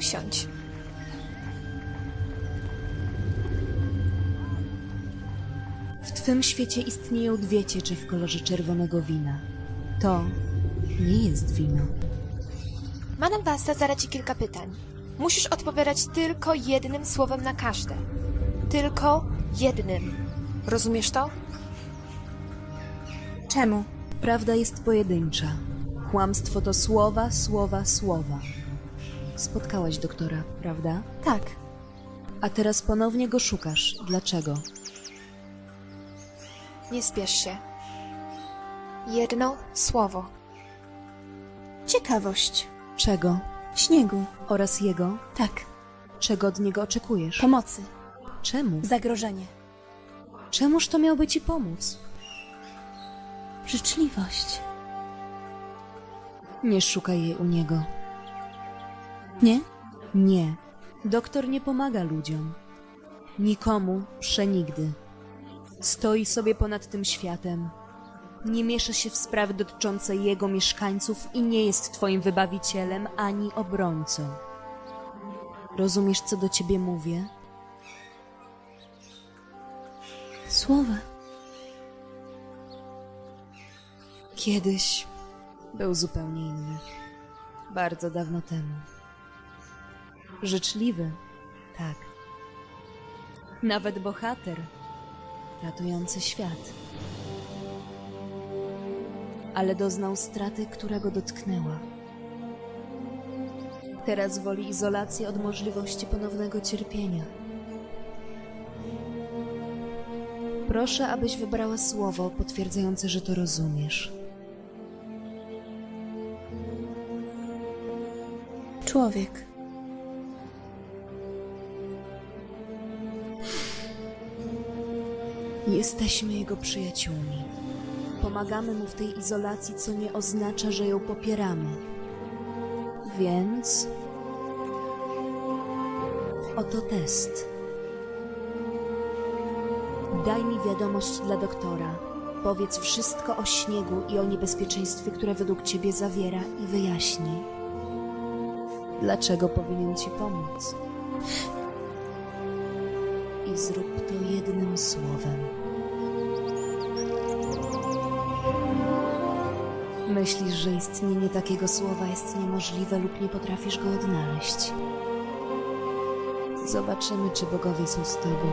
usiądź. W twym świecie istnieją dwie ciecze w kolorze czerwonego wina. To nie jest wino. Madame Basta zada ci kilka pytań. Musisz odpowiadać tylko jednym słowem na każde. Tylko jednym. Rozumiesz to? Czemu? Prawda jest pojedyncza. Kłamstwo to słowa, słowa, słowa. Spotkałaś doktora, prawda? Tak. A teraz ponownie go szukasz. Dlaczego? Nie spiesz się. Jedno słowo. Ciekawość. Czego? Śniegu. Oraz jego? Tak. Czego od niego oczekujesz? Pomocy. Czemu? Zagrożenie. Czemuż to miałby ci pomóc? Życzliwość. Nie szukaj jej u niego. Nie? Nie. Doktor nie pomaga ludziom. Nikomu, przenigdy. Stoi sobie ponad tym światem. Nie miesza się w sprawy dotyczące jego mieszkańców i nie jest twoim wybawicielem ani obrońcą. Rozumiesz, co do ciebie mówię? Słowa. Kiedyś był zupełnie inny. Bardzo dawno temu. Życzliwy, tak. Nawet bohater, ratujący świat. Ale doznał straty, która go dotknęła. Teraz woli izolację od możliwości ponownego cierpienia. Proszę, abyś wybrała słowo potwierdzające, że to rozumiesz. Człowiek. Jesteśmy jego przyjaciółmi. Pomagamy mu w tej izolacji, co nie oznacza, że ją popieramy. Więc. Oto test. Daj mi wiadomość dla doktora. Powiedz wszystko o śniegu i o niebezpieczeństwie, które według ciebie zawiera, i wyjaśnij. Dlaczego powinien ci pomóc? I zrób to jednym słowem. Myślisz, że istnienie takiego słowa jest niemożliwe lub nie potrafisz go odnaleźć. Zobaczymy, czy bogowie są z tobą.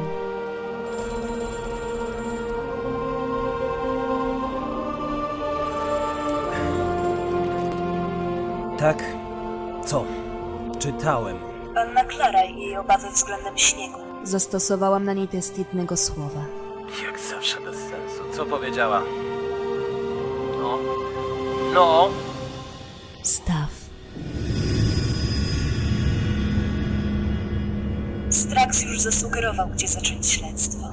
Tak? Co? Czytałem. Panna Klara i jej obawy względem śniegu. Zastosowałam na niej test jednego słowa. Jak zawsze bez sensu. Co powiedziała? No. No. Staw. Strax już zasugerował, gdzie zacząć śledztwo.